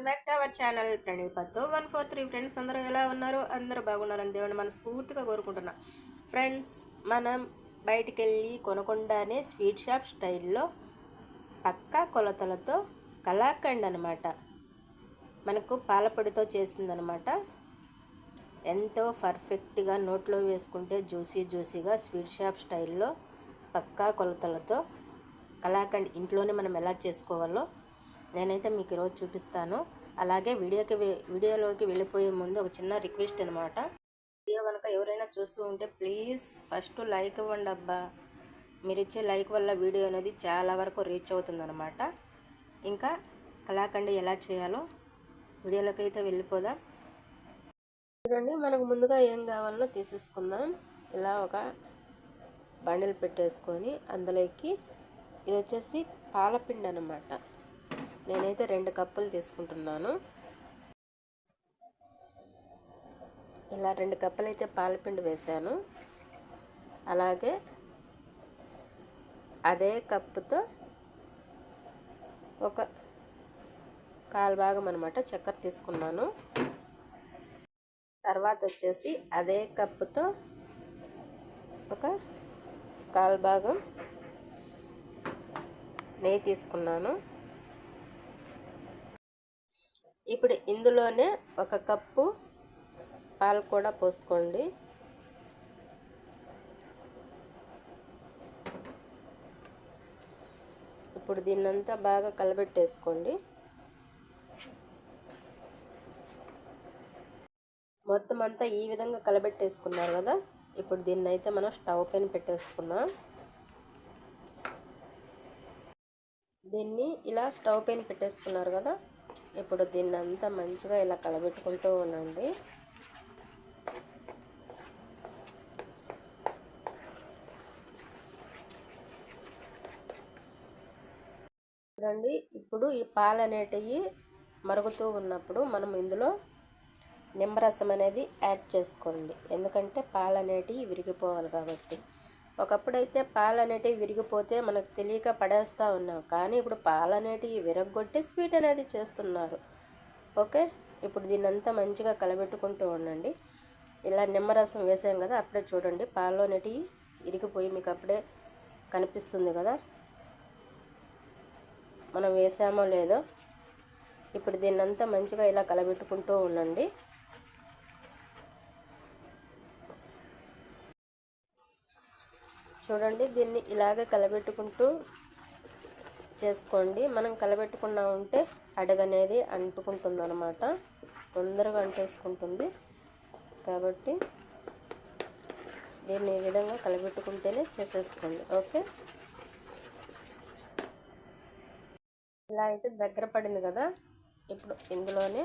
Welcome back to our channel ప్రణీపత్తో one four three friends అందరూ ఎలా ఉన్నారు? అందరూ బాగున్నారని దేవుని మనస్ఫూర్తిగా కోరుకుంటున్నా. ఫ్రెండ్స్ మనం బయటికి వెళ్ళి కొనకుండానే స్వీట్ షాప్ స్టైల్లో పక్కా కొలతలతో కళాఖండ్ అనమాట మనకు పాలపొడితో చేసిందనమాట ఎంతో పర్ఫెక్ట్గా నోట్లో వేసుకుంటే జ్యూసీ జ్యూసీగా స్వీట్ షాప్ స్టైల్లో పక్కా కొలతలతో కళాఖండ్ ఇంట్లోనే మనం ఎలా చేసుకోవాలో నేనైతే మీకు ఈరోజు చూపిస్తాను. అలాగే వీడియోకి వీడియోలోకి వెళ్ళిపోయే ముందు ఒక చిన్న రిక్వెస్ట్ అనమాట వీడియో కనుక ఎవరైనా చూస్తూ ఉంటే ప్లీజ్ ఫస్ట్ లైక్ ఇవ్వండి అబ్బా. మీరు ఇచ్చే లైక్ వల్ల వీడియో అనేది చాలా వరకు రీచ్ అవుతుందన్నమాట. ఇంకా కళాఖండి ఎలా చేయాలో వీడియోలోకి అయితే వెళ్ళిపోదాం. చూడండి మనకు ముందుగా ఏం కావాలో తీసేసుకుందాం. ఇలా ఒక బండిల్ పెట్టేసుకొని అందులోకి ఇది వచ్చేసి పాలపిండి అనమాట నేనైతే రెండు కప్పులు తీసుకుంటున్నాను. ఇలా రెండు కప్పులు అయితే పాలపిండి వేశాను. అలాగే అదే కప్పుతో ఒక కాలు భాగం అనమాట చక్కెర తీసుకున్నాను. తర్వాత వచ్చేసి అదే కప్పుతో ఒక కాలు భాగం నెయ్యి తీసుకున్నాను. ఇప్పుడు ఇందులోనే ఒక కప్పు పాలు కూడా పోసుకోండి. ఇప్పుడు దీన్నంతా బాగా కలబెట్టేసుకోండి. మొత్తం అంతా ఈ విధంగా కలబెట్టేసుకున్నారు కదా. ఇప్పుడు దీన్ని అయితే మనం స్టవ్ పైన పెట్టేసుకున్నాం. దీన్ని ఇలా స్టవ్ పైన పెట్టేసుకున్నారు కదా. ఇప్పుడు దీన్ని అంతా మంచిగా ఇలా కలబెట్టుకుంటూ ఉండండి. చూడండి ఇప్పుడు ఈ పాలు అనేటివి మరుగుతూ ఉన్నప్పుడు మనం ఇందులో నిమ్మరసం అనేది యాడ్ చేసుకోండి. ఎందుకంటే పాలు అనేటివి విరిగిపోవాలి కాబట్టి. ఒకప్పుడైతే పాలు అనేటివి విరిగిపోతే మనకు తెలియక పడేస్తూ ఉన్నాం. కానీ ఇప్పుడు పాలు అనేటివి విరగొట్టి స్వీట్ అనేది చేస్తున్నారు. ఓకే? ఇప్పుడు దీన్నంతా మంచిగా కలబెట్టుకుంటూ ఉండండి. ఇలా నిమ్మరసం వేసాం కదా అప్పుడే చూడండి పాలు అనేటివి ఇరిగిపోయి మీకు అప్పుడే కనిపిస్తుంది కదా. మనం వేసామో లేదో. ఇప్పుడు దీన్నంతా మంచిగా ఇలా కలబెట్టుకుంటూ ఉండండి. చూడండి దీన్ని ఇలాగే కలబెట్టుకుంటూ చేసుకోండి. మనం కలబెట్టుకున్నా ఉంటే అడగనేది అంటుకుంటుంది అనమాట తొందరగా అంటేసుకుంటుంది. కాబట్టి దీన్ని ఈ విధంగా కలబెట్టుకుంటేనే చేసేసుకోండి. ఓకే? ఇలా అయితే దగ్గర పడింది కదా? ఇప్పుడు ఇందులోనే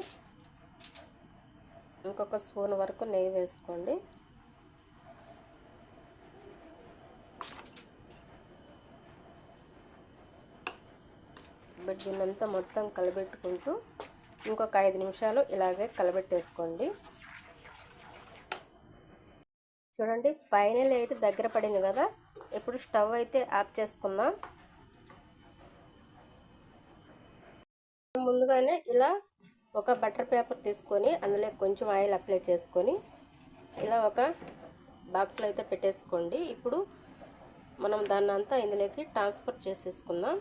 ఇంకొక స్పూన్ వరకు నెయ్యి వేసుకోండి. బట్ దీన్నంతా మొత్తం కలబెట్టుకుంటూ ఇంకొక ఐదు నిమిషాలు ఇలాగే కలబెట్టేసుకోండి. చూడండి ఫైనల్ అయితే దగ్గర పడింది కదా. ఇప్పుడు స్టవ్ అయితే ఆఫ్ చేసుకుందాం. ముందుగానే ఇలా ఒక బటర్ పేపర్ తీసుకొని అందులో కొంచెం ఆయిల్ అప్లై చేసుకొని ఇలా ఒక బాక్స్లో అయితే పెట్టేసుకోండి. ఇప్పుడు మనం దాన్ని అంతా ఇందులోకి ట్రాన్స్ఫర్ చేసేసుకుందాం.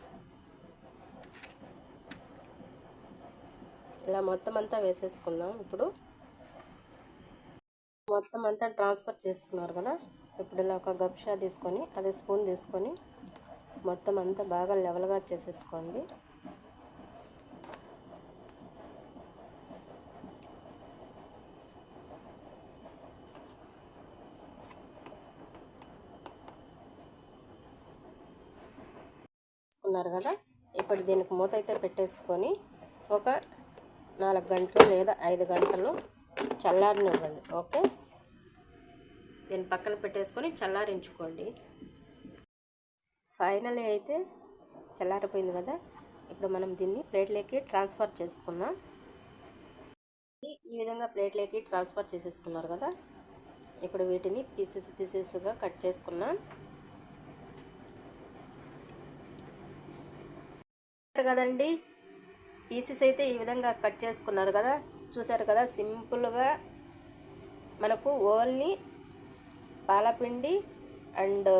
ఇలా మొత్తం అంతా వేసేసుకుందాం. ఇప్పుడు మొత్తం అంతా ట్రాన్స్ఫర్ చేసుకున్నారు కదా. ఇప్పుడు ఇలా ఒక గప్షా తీసుకొని అదే స్పూన్ తీసుకొని మొత్తం అంతా బాగా లెవెల్గా చేసేసుకోండి. ఉన్నారు కదా. ఇప్పుడు దీనికి మూత అయితే పెట్టేసుకొని ఒక నాలుగు గంటలు లేదా ఐదు గంటలు చల్లారినివ్వండి ఓకే? దీన్ని పక్కన పెట్టేసుకొని చల్లారించుకోండి. ఫైనల్ అయితే చల్లారిపోయింది కదా ఇప్పుడు మనం దీన్ని ప్లేట్లోకి ట్రాన్స్ఫర్ చేసుకుందాం. ఈ విధంగా ప్లేట్లోకి ట్రాన్స్ఫర్ చేసేసుకున్నారు కదా ఇప్పుడు వీటిని పీసెస్ పీసెస్గా కట్ చేసుకున్నాం కదండి? పీసెస్ అయితే ఈ విధంగా కట్ చేసుకున్నారు కదా. చూసారు కదా సింపుల్గా మనకు ఓన్లీ పాలపిండి అండ్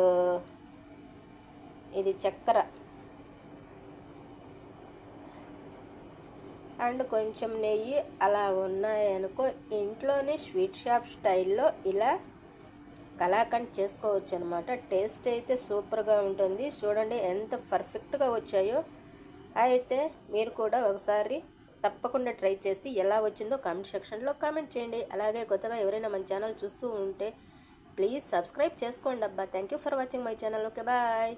ఇది చక్కెర. అండ్ కొంచెం నెయ్యి అలా ఉన్నాయనుకో ఇంట్లోనే స్వీట్ షాప్ స్టైల్లో ఇలా కలాకండ్ చేసుకోవచ్చు అనమాట టేస్ట్ అయితే సూపర్గా ఉంటుంది. చూడండి ఎంత పర్ఫెక్ట్గా వచ్చాయో. అయితే మీరు కూడా ఒకసారి తప్పకుండా ట్రై చేసి ఎలా వచ్చిందో కామెంట్ సెక్షన్లో కామెంట్ చేయండి. అలాగే కొత్తగా ఎవరైనా మన ఛానల్ చూస్తూ ఉంటే ప్లీజ్ సబ్స్క్రైబ్ చేసుకోండి అబ్బా. Thank you for watching my channel okay bye